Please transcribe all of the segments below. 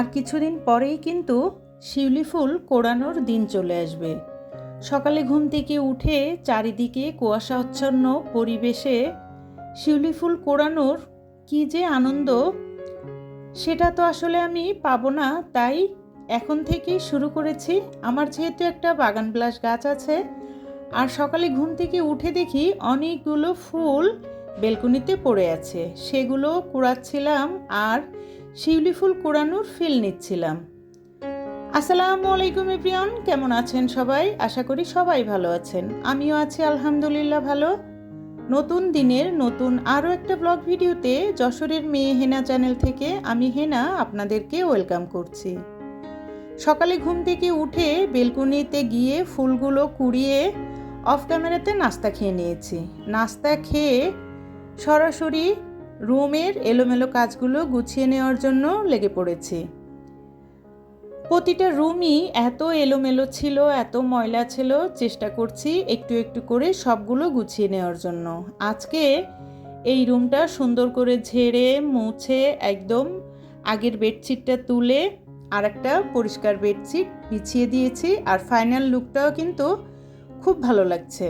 আর কিছুদিন পরেই কিন্তু শিউলি ফুল কোড়ানোর দিন চলে আসবে। সকালে ঘুম থেকে উঠে চারিদিকে কুয়াশাচ্ছন্ন পরিবেশে শিউলি ফুল কোড়ানোর কী যে আনন্দ, সেটা তো আসলে আমি পাবো না। তাই এখন থেকেই শুরু করেছি। আমার যেহেতু একটা বাগান বিলাস গাছ আছে, আর সকালে ঘুম থেকে উঠে দেখি অনেকগুলো ফুল বেলকনিতে পড়ে আছে। সেগুলো কুড়াচ্ছিলাম আর শিউলি ফুল কুড়ানোর ফিল নিচ্ছিলাম। আসসালামু আলাইকুম এভরিওয়ান, কেমন আছেন সবাই? আশা করি সবাই ভালো আছেন। আমিও আছি আলহামদুলিল্লাহ ভালো। নতুন দিনের নতুন আরও একটা ব্লগ ভিডিওতে যশোরের মেয়ে হেনা চ্যানেল থেকে আমি হেনা আপনাদেরকে ওয়েলকাম করছি। সকালে ঘুম থেকে উঠে বেলকুনিতে গিয়ে ফুলগুলো কুড়িয়ে অফ ক্যামেরাতে নাস্তা খেয়ে নিয়েছি। নাস্তা খেয়ে সরাসরি রুমের এলোমেলো কাজগুলো গুছিয়ে নেওয়ার জন্য লেগে পড়েছি। প্রতিটা রুমই এত এলোমেলো ছিল, এত ময়লা ছিল, চেষ্টা করছি একটু একটু করে সবগুলো গুছিয়ে নেওয়ার জন্য। আজকে এই রুমটা সুন্দর করে ঝেড়ে, মুছে, একদম আগের বেডশিটটা তুলে আর একটা পরিষ্কার বেডশিট বিছিয়ে দিয়েছি আর ফাইনাল লুকটাও কিন্তু খুব ভালো লাগছে।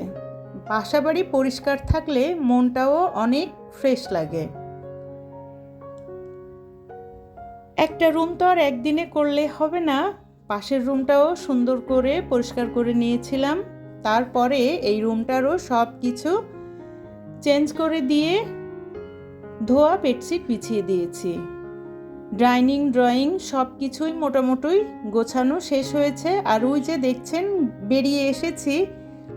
বাসা বাড়ি পরিষ্কার থাকলে মনটাও অনেক ফ্রেশ লাগে। একটা রুম তো আর একদিনে করলে হবে না। পাশের রুমটাও সুন্দর করে পরিষ্কার করে নিয়েছিলাম। তারপরে এই রুমটারও সব কিছু চেঞ্জ করে দিয়ে ধোয়া বেডশিট বিছিয়ে দিয়েছি। ডাইনিং ড্রয়িং সব কিছুই মোটামুটি গোছানো শেষ হয়েছে। আর ওই যে দেখছেন, বেরিয়ে এসেছি।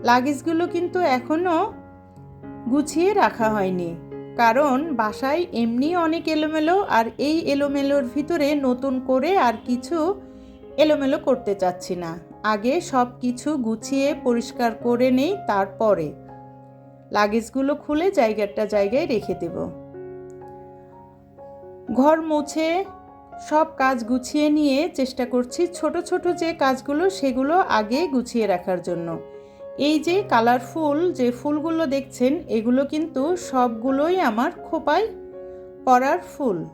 লাগেজগুলো কিন্তু এখনও গুছিয়ে রাখা হয়নি। কারণ বাসায় এমনি অনেক এলোমেলো আর এই এলোমেলোর ভিতরে নতুন করে আর কিছু এলোমেলো করতে চাচ্ছি না। আগে সব কিছু গুছিয়ে পরিষ্কার করে নেই তারপরে। লাগেজগুলো খুলে জায়গাটা জায়গায় রেখে দেব। ঘর মুছে সব কাজ গুছিয়ে নিয়ে চেষ্টা করছি ছোট ছোট যে কাজগুলো সেগুলো আগে গুছিয়ে রাখার জন্য। এই যে কালারফুল যে ফুলগুলো দেখছেন, এগুলো কিন্তু সবগুলোই আমার খোপায় পরার ফুল।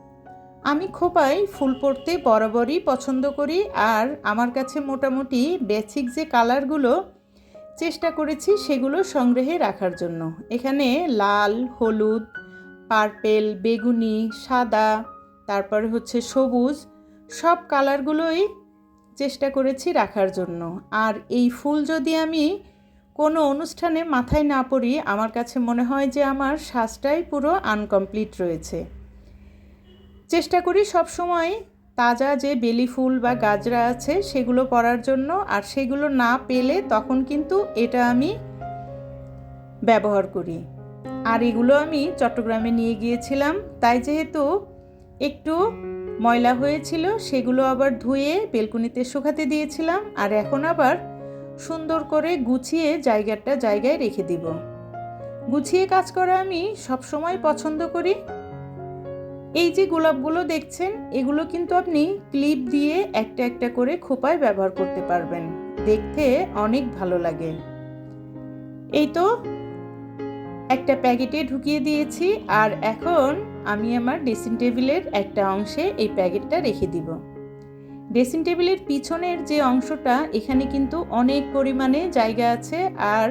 আমি খোপায় ফুল পরতে বরাবরই পছন্দ করি আর আমার কাছে মোটামুটি বেসিক যে কালারগুলো চেষ্টা করেছি সেগুলো সংগ্রহে রাখার জন্য। এখানে লাল, হলুদ, পার্পেল, বেগুনি, সাদা, তারপরে হচ্ছে সবুজ, সব কালারগুলোই চেষ্টা করেছি রাখার জন্য। আর এই ফুল যদি আমি কোনো অনুষ্ঠানে মাথায় না পড়ি আমার কাছে মনে হয় যে আমার শ্বাসটাই পুরো আনকমপ্লিট রয়েছে। চেষ্টা করি সব সময় তাজা যে বেলি ফুল বা গাজরা আছে সেগুলো পরার জন্য, আর সেগুলো না পেলে তখন কিন্তু এটা আমি ব্যবহার করি। আর এগুলো আমি চট্টগ্রামে নিয়ে গিয়েছিলাম, তাই যেহেতু একটু ময়লা হয়েছিল, সেগুলো আবার ধুয়ে বেলকুনিতে শুকাতে দিয়েছিলাম, আর এখন আবার সুন্দর করে গুছিয়ে জায়গাটা জায়গায় রেখে দিব। গুছিয়ে কাজ করা আমি সবসময় পছন্দ করি। এই যে গোলাপগুলো দেখছেন, এগুলো কিন্তু আপনি ক্লিপ দিয়ে একটা একটা করে খোপায় ব্যবহার করতে পারবেন। দেখতে অনেক ভালো লাগে। এই তো একটা প্যাকেটে ঢুকিয়ে দিয়েছি, আর এখন আমি আমার ড্রেসিং টেবিলের একটা অংশে এই প্যাকেটটা রেখে দিব। ড্রেসিং টেবিলের পিছনের যে অংশটা, এখানে কিন্তু অনেক পরিমাণে জায়গা আছে আর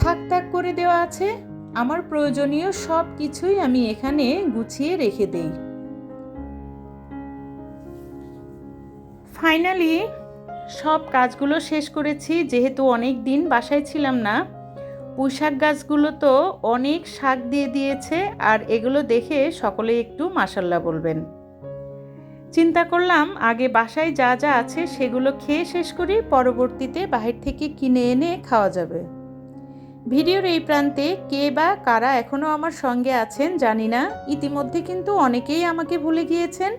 থাক থাক করে দেওয়া আছে। আমার প্রয়োজনীয় সব কিছুই আমি এখানে গুছিয়ে রেখে দেই। ফাইনালি সব কাজগুলো শেষ করেছি, যেহেতু অনেক দিন বাসায় ছিলাম না। পুঁইশাক গাছগুলো তো অনেক শাক দিয়ে দিয়েছে, আর এগুলো দেখে সকলে একটু মাসাল্লাহ বলবেন। চিন্তা করলাম, আগে বাসায় যা যা আছে সেগুলো খেয়ে শেষ করি, পরবর্তীতে বাহির থেকে কিনে এনে খাওয়া যাবে। ভিডিওর এই প্রান্তে কে বা কারা এখনও আমার সঙ্গে আছেন জানি না, ইতিমধ্যে কিন্তু অনেকেই আমাকে ভুলে গিয়েছেন।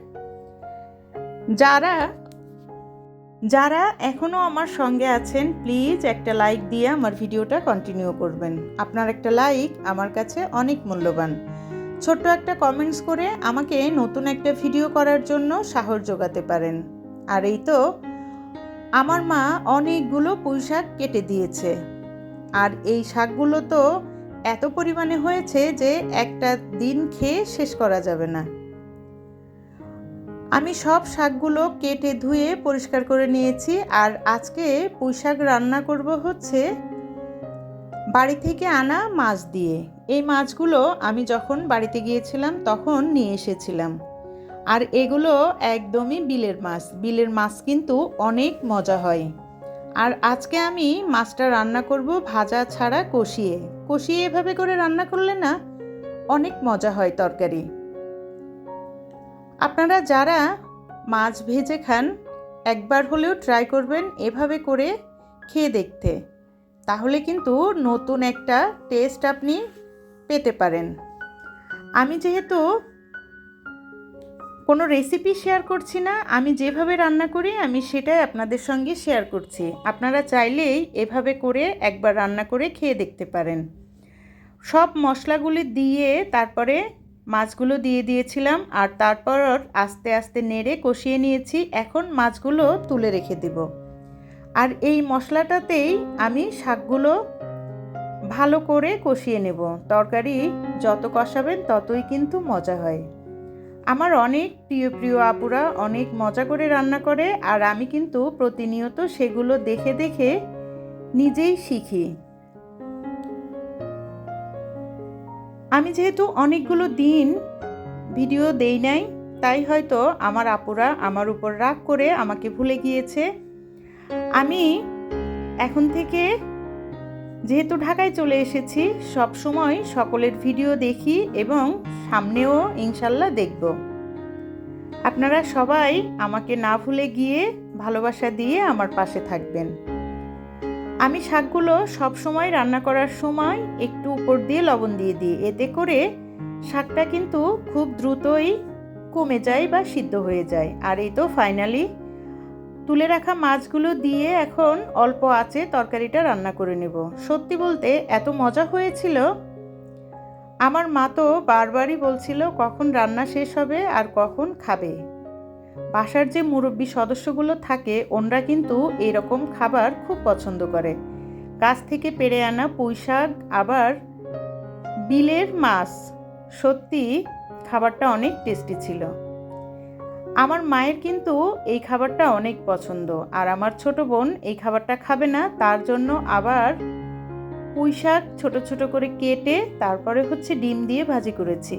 যারা যারা এখনও আমার সঙ্গে আছেন, প্লিজ একটা লাইক দিয়ে আমার ভিডিওটা কন্টিনিউ করবেন। আপনার একটা লাইক আমার কাছে অনেক মূল্যবান। ছোট্ট একটা কমেন্টস করে আমাকে নতুন একটা ভিডিও করার জন্য সাহস যোগাতে পারেন। আর এই তো, আমার মা অনেকগুলো পুঁই শাক কেটে দিয়েছে। আর এই শাকগুলো তো এত পরিমাণে হয়েছে যে একটা দিন খেয়ে শেষ করা যাবে না। আমি সব শাকগুলো কেটে ধুয়ে পরিষ্কার করে নিয়েছি। আর আজকে পুঁই শাক রান্না করব হচ্ছে বাড়ি থেকে আনা মাছ দিয়ে। এই মাছগুলো আমি যখন বাড়িতে গিয়েছিলাম, তখন নিয়ে এসেছিলাম। আর এগুলো একদমই বিলের মাছ। বিলের মাছ কিন্তু অনেক মজা হয়। আর আজকে আমি মাছটা রান্না করব ভাজা ছাড়া কষিয়ে। কষিয়ে এভাবে করে রান্না করলে না, অনেক মজা হয় তরকারি। আপনারা যারা মাছ ভেজে খান, একবার হলেও ট্রাই করবেন এভাবে করে খেয়ে দেখতে। তাহলে কিন্তু নতুন একটা টেস্ট আপনি পেতে পারেন। আমি যেহেতু কোনো রেসিপি শেয়ার করছি না, আমি যেভাবে রান্না করি, আমি সেটাই আপনাদের সঙ্গে শেয়ার করছি। আপনারা চাইলেই এভাবে করে একবার রান্না করে খেয়ে দেখতে পারেন। সব মশলাগুলি দিয়ে তারপরে মাছগুলো দিয়ে দিয়েছিলাম আর তারপর আস্তে আস্তে নেড়ে কষিয়ে নিয়েছি। এখন মাছগুলো তুলে রেখে দেব। আর এই মশলাটাতেই আমি শাকগুলো ভালো করে কষিয়ে নেব। তরকারি যত কষাবেন ততই কিন্তু মজা হয়। আমার অনেক প্রিয় প্রিয় আপুরা অনেক মজা করে রান্না করে আর আমি কিন্তু প্রতিনিয়ত সেগুলো দেখে দেখে নিজেই শিখি। আমি যেহেতু অনেকগুলো দিন ভিডিও দেই নাই, তাই হয়তো আমার আপুরা আমার উপর রাগ করে আমাকে ভুলে গিয়েছে। আমি এখন থেকে যেহেতু ঢাকায় চলে এসেছি, সব সময় সকলের ভিডিও দেখি এবং সামনেও ইনশাল্লাহ দেখব। আপনারা সবাই আমাকে না ভুলে গিয়ে ভালোবাসা দিয়ে আমার পাশে থাকবেন। আমি শাকগুলো সব সময় রান্না করার সময় একটু উপর দিয়ে লবণ দিয়ে দিই। এতে করে শাকটা কিন্তু খুব দ্রুতই কমে যায় বা সিদ্ধ হয়ে যায়। আর এই তো ফাইনালি তুলে রাখা মাছগুলো দিয়ে এখন অল্প আঁচে তরকারিটা রান্না করে নেব। সত্যি বলতে এত মজা হয়েছিল। আমার মা তো বারবারই বলছিল, কখন রান্না শেষ হবে আর কখন খাবে? বাসার যে মুরব্বী সদস্যগুলো থাকে, ওনরা কিন্তু এরকম খাবার খুব পছন্দ করে। গাছ থেকে পেরে আনা পুঁই শাক, আবার বিলের মাছ। সত্যি, খাবারটা অনেক টেস্টি ছিল। আমার মায়ের কিন্তু এই খাবারটা অনেক পছন্দ, আর আমার ছোট বোন এই খাবারটা খাবে না, তার জন্য আবার পুঁই শাক ছোটো ছোটো করে কেটে তারপরে হচ্ছে ডিম দিয়ে ভাজি করেছি।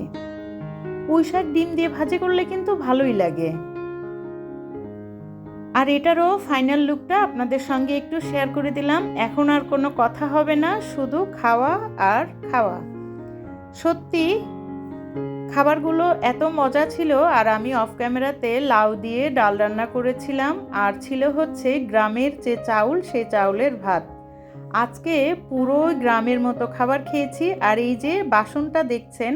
পুঁই শাক ডিম দিয়ে ভাজি করলে কিন্তু ভালোই লাগে। আর এটারও ফাইনাল লুকটা আপনাদের সঙ্গে একটু শেয়ার করে দিলাম। এখন আর কোনো কথা হবে না, শুধু খাওয়া আর খাওয়া। সত্যি খাবারগুলো এত মজা ছিল, আর আমি অফ ক্যামেরাতে লাউ দিয়ে ডাল রান্না করেছিলাম, আর ছিল হচ্ছে গ্রামের যে চাউল সে চাউলের ভাত। আজকে পুরো গ্রামের মতো খাবার খেয়েছি, আর এই যে বাসনটা দেখছেন,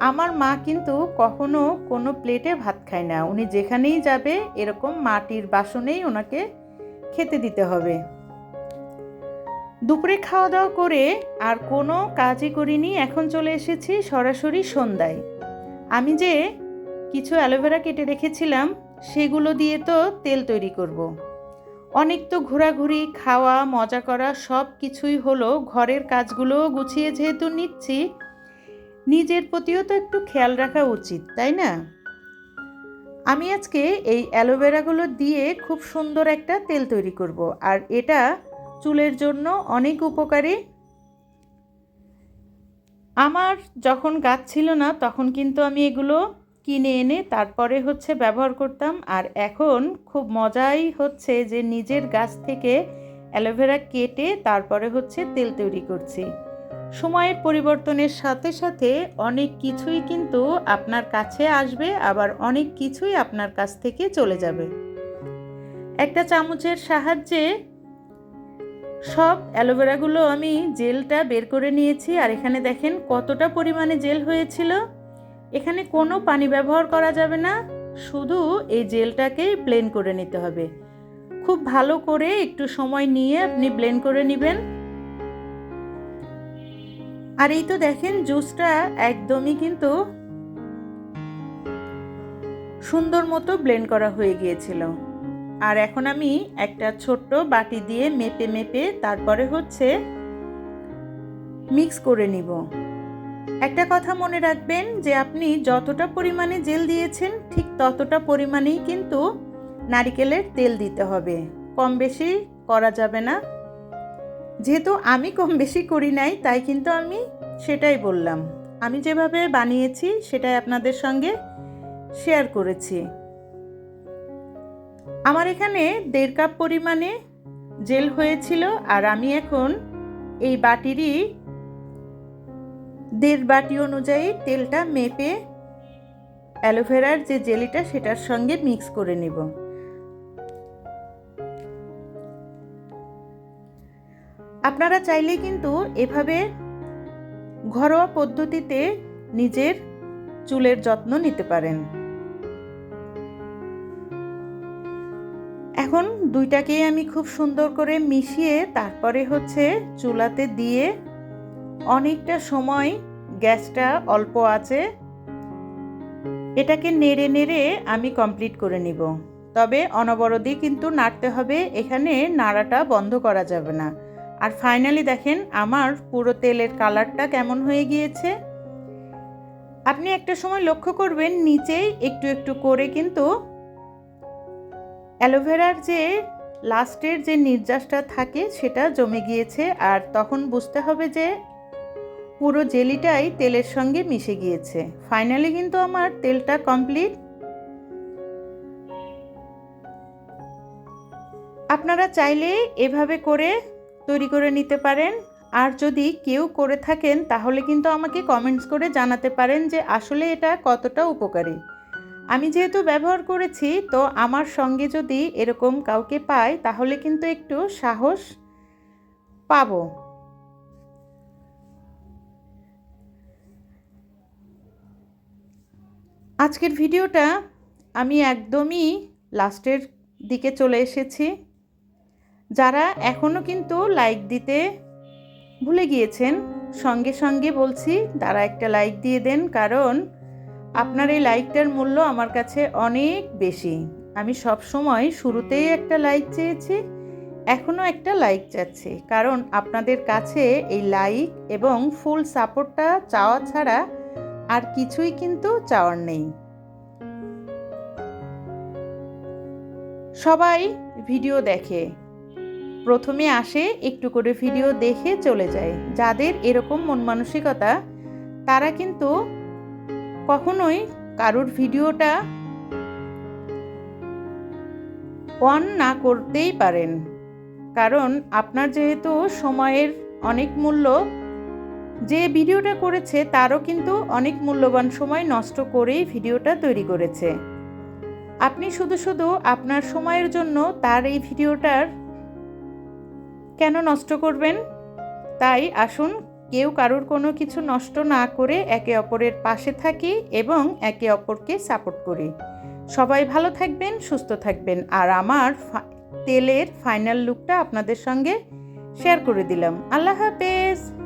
আমার মা কিন্তু কখনো কোনো প্লেটে ভাত খায় না। উনি যেখানেই যাবে, এরকম মাটির বাসনেই ওনাকে খেতে দিতে হবে। দুপুরে খাওয়া দাওয়া করে আর কোনো কাজই করিনি, এখন চলে এসেছি সরাসরি সন্ধ্যায় আমি যে কিছু অ্যালোভেরা কেটে রেখেছিলাম, সেগুলো দিয়ে তো তেল তৈরি করব। অনেক তো ঘোরাঘুরি, খাওয়া, মজা করা, সব কিছুই হলো ঘরের কাজগুলো গুছিয়ে যেহেতু নিচ্ছি, নিজের প্রতিও তো একটু খেয়াল রাখা উচিত, তাই না আমি আজকে এই অ্যালোভেরাগুলো দিয়ে খুব সুন্দর একটা তেল তৈরি করব, আর এটা চুলের জন্য অনেক উপকারী। আমার যখন গাছ ছিল না, তখন কিন্তু আমি এগুলো কিনে এনে তারপরে হচ্ছে ব্যবহার করতাম। আর এখন খুব মজাই হচ্ছে যে নিজের গাছ থেকে অ্যালোভেরা কেটে তারপরে হচ্ছে তেল তৈরি করছি। সময়ের পরিবর্তনের সাথে সাথে অনেক কিছুই কিন্তু আপনার কাছে আসবে, আবার অনেক কিছুই আপনার কাছ থেকে চলে যাবে। একটা চামচের সাহায্যে সব অ্যালোভেরাগুলো আমি জেলটা বের করে নিয়েছি আর এখানে দেখেন কতটা পরিমাণে জেল হয়েছিল। এখানে কোনো পানি ব্যবহার করা যাবে না, শুধু এই জেলটাকে ব্লেন্ড করে নিতে হবে। খুব ভালো করে একটু সময় নিয়ে আপনি ব্লেন্ড করে নেবেন। আর এই তো দেখেন জুসটা একদমই কিন্তু সুন্দর মতো ব্লেন্ড করা হয়ে গিয়েছিল। আর এখন আমি একটা ছোট্ট বাটি দিয়ে মেপে মেপে তারপরে হচ্ছে মিক্স করে নিব। একটা কথা মনে রাখবেন যে আপনি যতটা পরিমাণে জেল দিয়েছেন, ঠিক ততটা পরিমাণেই কিন্তু নারিকেলের তেল দিতে হবে। কম বেশি করা যাবে না। যেহেতু আমি কম বেশি করি নাই, তাই কিন্তু আমি সেটাই বললাম। আমি যেভাবে বানিয়েছি, সেটাই আপনাদের সঙ্গে শেয়ার করেছি। আমার এখানে দেড় কাপ পরিমাণে জেল হয়েছিল আর আমি এখন এই বাটিরই দেড় বাটি অনুযায়ী তেলটা মেপে অ্যালোভেরার যে জেলিটা সেটার সঙ্গে মিক্স করে নেব। আপনারা চাইলে কিন্তু এভাবে ঘরোয়া পদ্ধতিতে নিজের চুলের যত্ন নিতে পারেন। এখন দুইটাকেই আমি খুব সুন্দর করে মিশিয়ে তারপরে হচ্ছে চুলাতে দিয়ে অনেকটা সময় গ্যাসটা অল্প আছে, এটাকে নেড়ে নেড়ে আমি কমপ্লিট করে নিব। তবে অনবরতই কিন্তু নাড়তে হবে, এখানে নাড়াটা বন্ধ করা যাবে না। আর ফাইনালি দেখেন আমার পুরো তেলের কালারটা কেমন হয়ে গিয়েছে। আপনি একটা সময় লক্ষ্য করবেন, নিচেই একটু একটু করে কিন্তু অ্যালোভেরার যে লাস্টের যে নির্যাসটা থাকে, সেটা জমে গিয়েছে। আর তখন বুঝতে হবে যে, পুরো জেলিটাই তেলের সঙ্গে মিশে গিয়েছে। ফাইনালি কিন্তু আমার তেলটা কমপ্লিট আপনারা চাইলে এভাবে করে তৈরি করে নিতে পারেন। আর যদি কেউ করে থাকেন, তাহলে কিন্তু আমাকে কমেন্টস করে জানাতে পারেন যে, আসলে এটা কতটা উপকারী। আমি যেহেতু ব্যবহার করেছি, তো আমার সঙ্গে যদি এরকম কাউকে পাই, তাহলে কিন্তু একটু সাহস পাবো। আজকের ভিডিওটা আমি একদমই লাস্টের দিকে চলে এসেছি। যারা এখনও কিন্তু লাইক দিতে ভুলে গিয়েছেন, সঙ্গে সঙ্গে বলছি, তারা একটা লাইক দিয়ে দেন, কারণ আপনার এই লাইকটার মূল্য আমার কাছে অনেক বেশি। আমি সব সময় শুরুতেই একটা লাইক চেয়েছি, এখনও একটা লাইক চাচ্ছি। কারণ আপনাদের কাছে এই লাইক এবং ফুল সাপোর্টটা চাওয়া ছাড়া আর কিছুই কিন্তু চাওয়ার নেই। সবাই ভিডিও দেখে। প্রথমে আসে একটু করে ভিডিও দেখে চলে যায়। যাদের এরকম মন মানসিকতা, তারা কিন্তু কখনোই কারোর ভিডিওটা অন না করতেই পারেন। কারণ আপনার যেহেতু সময়ের অনেক মূল্য, যে ভিডিওটা করেছে তারও কিন্তু অনেক মূল্যবান সময় নষ্ট করেই ভিডিওটা তৈরি করেছে। আপনি শুধু শুধু আপনার সময়ের জন্য তার এই ভিডিওটার কেন নষ্ট করবেন? তাই আসুন কেউ কারোর কোনো কিছু নষ্ট না করে একে অপরের পাশে থাকি এবং একে অপরকে সাপোর্ট করি। সবাই ভালো থাকবেন, সুস্থ থাকবেন। আর আমার তেলের ফাইনাল লুকটা আপনাদের সঙ্গে শেয়ার করে দিলাম। আল্লাহ হাফেজ!